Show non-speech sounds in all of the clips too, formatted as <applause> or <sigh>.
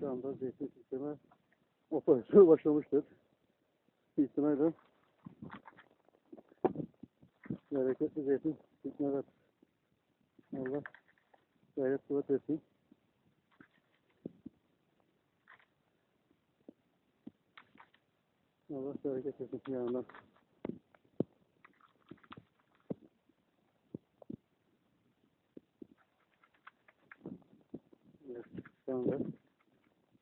Şu anda zeytin sistemi operasyonu başlamıştır. İhtimalle bereketli zeytin bitmeler. Allah gayret kuvvet versin. Allah bereket versin yanından. Evet, şu anda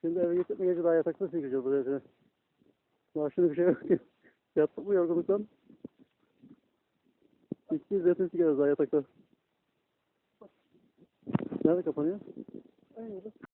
Şimdi eve gittik mi gece daha yatakta çekeceğiz buraya. seni. Maaşını bir şey yok ki. <laughs> Yattık mı yorgunluktan? İki zeytin çıkarız daha yatakta. Nerede kapanıyor? Aynen.